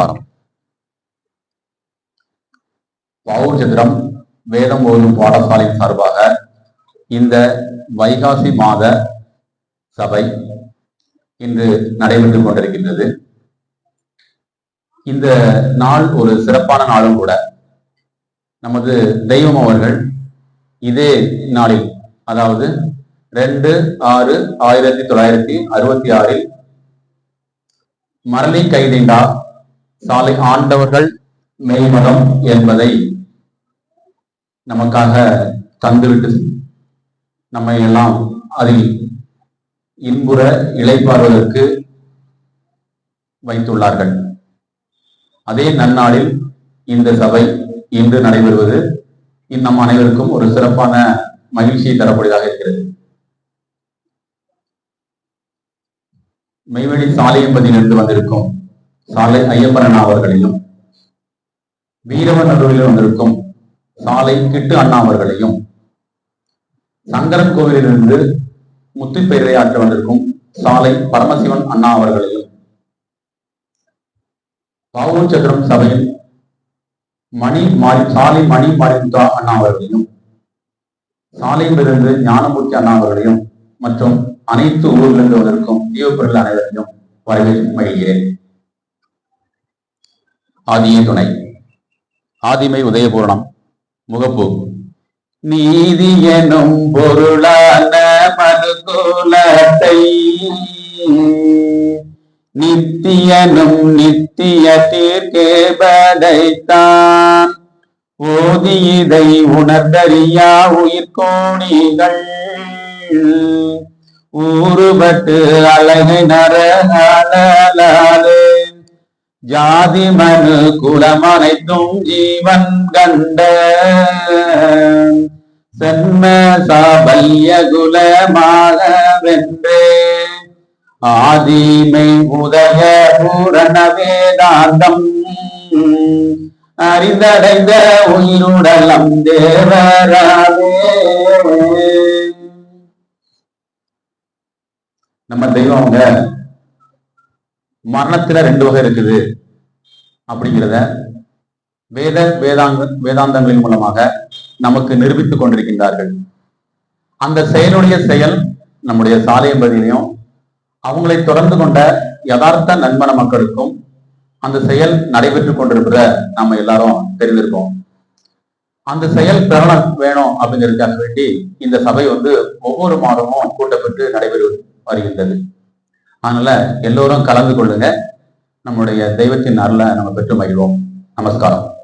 நமஸ்காரம் பாவூர் சந்திரம் வேதம் ஓதும் பாடசாலையின் சார்பாக இந்த வைகாசி மாத சபை இன்று நடைபெற்றுக் கொண்டிருக்கின்றது. இந்த நாள் ஒரு சிறப்பான நாளும் கூட. நமது தெய்வம் அவர்கள் இதே நாளில் அதாவது ரெண்டு ஆறு ஆயிரத்தி தொள்ளாயிரத்தி அறுபத்தி ஆறில் மரளி கைதிண்டா சாலை ஆண்டவர்கள் மெய்மதம் என்பதை நமக்காக தந்துவிட்டு நம்மை எல்லாம் அதில் இன்புற இளைப்பாறுவதற்கு வைத்துள்ளார்கள். அதே நன்னாளில் இந்த சபை இன்று நடைபெறுவது நம் அனைவருக்கும் ஒரு சிறப்பான மகிழ்ச்சியை தரக்கூடியதாக இருக்கிறது. மெய்வழி சாலையம்பதியிலிருந்து வந்திருக்கும் சாலை ஐயப்பன் அவர்களையும் வீரவநல்லூரில் வந்திருக்கும் சாலை கிட்டு அண்ணா அவர்களையும் சங்கரன் கோவிலிலிருந்து முத்துப்பெயரை ஆற்ற வந்திருக்கும் சாலை பரமசிவன் அண்ணா அவர்களையும் பாவூர் சக்கரம் சபையில் மணி மாறி சாலை மணி மாரிமுத்தா அண்ணா அவர்களையும் சாலையிலிருந்து ஞானமூர்த்தி அண்ணா அவர்களையும் மற்றும் அனைத்து ஊர்களிலிருந்து வந்திருக்கும் தீவப்பொருள் அனைவரையும் வரவேற்று மகிழ்கிறேன். ஆதியே துணை. ஆதிமை உதயபூரணம். முகப்பு. நீதி எனும் பொருளான மனுகுலத்தை நித்தியனும் நித்திய தீர்க்கே படைத்தான் ஓதி இதை உணர்ந்தறியா உயிர்கோணிகள் ஊறுபட்டு அழகு நரகாலே ஜாதி மனு குலம் அனைத்தும் ஜீவன் கண்ட சென்ம சாபல்ய குலமாக வென்றே ஆதிமை உதய பூரண வேதாந்தம் அறிந்தடைந்த உயிருடலம் தேவராவே நம்ம தெய்வம் அவங்க மரணத்துல ரெண்டு வகை இருக்குது அப்படிங்கிறத வேத வேதாங்க வேதாந்தங்களின் மூலமாக நமக்கு நிரூபித்துக் கொண்டிருக்கின்றார்கள். அந்த செயலுடைய செயல் நம்முடைய சாலையம்பதியிலையும் அவங்களை தொடர்ந்து கொண்ட யதார்த்த நண்பன மக்களுக்கும் அந்த செயல் நடைபெற்றுக் கொண்டிருப்பத நம்ம எல்லாரும் தெரிந்திருக்கோம் அந்த செயல் பிரகடனம் வேணும் அப்படிங்கிறதுக்காக வேண்டி இந்த சபை வந்து ஒவ்வொரு மாதமும் கூட்டப்பட்டு நடைபெறு வருகின்றது. அதனால எல்லோரும் கலந்து கொள்ளுங்க. நம்முடைய தெய்வத்தின் அருளை நம்ம பெற்று மகிழ்வோம். நமஸ்காரம்.